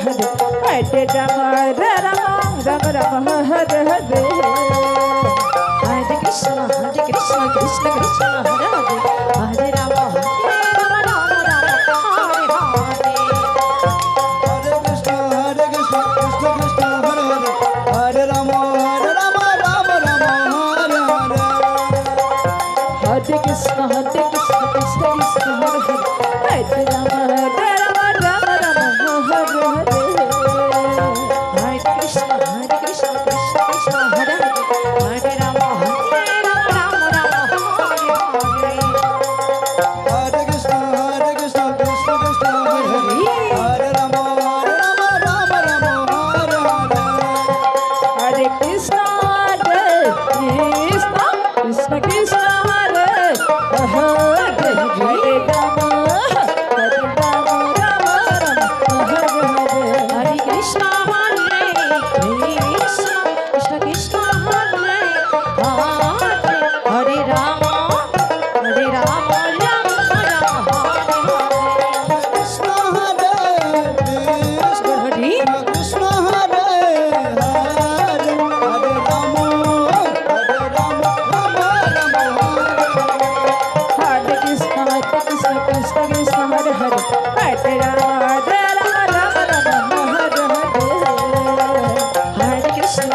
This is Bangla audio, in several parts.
हरे हरे राम राम राम राम हरे हरे हरे कृष्ण हरे कृष्ण कृष्ण कृष्ण हरे हरे हरे Ram Hare Krishna, Hare Krishna, Krishna Krishna, Hare Hare, Hare Rama.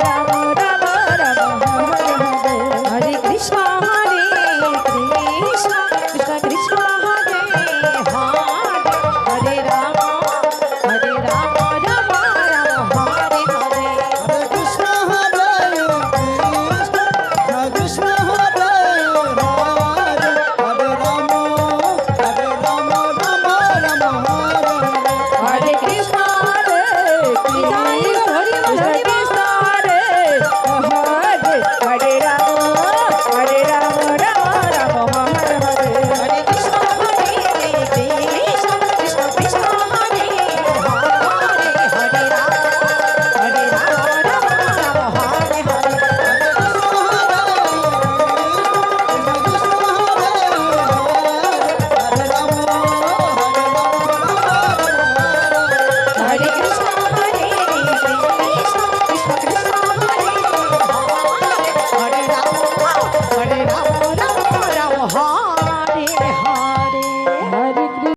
तेरा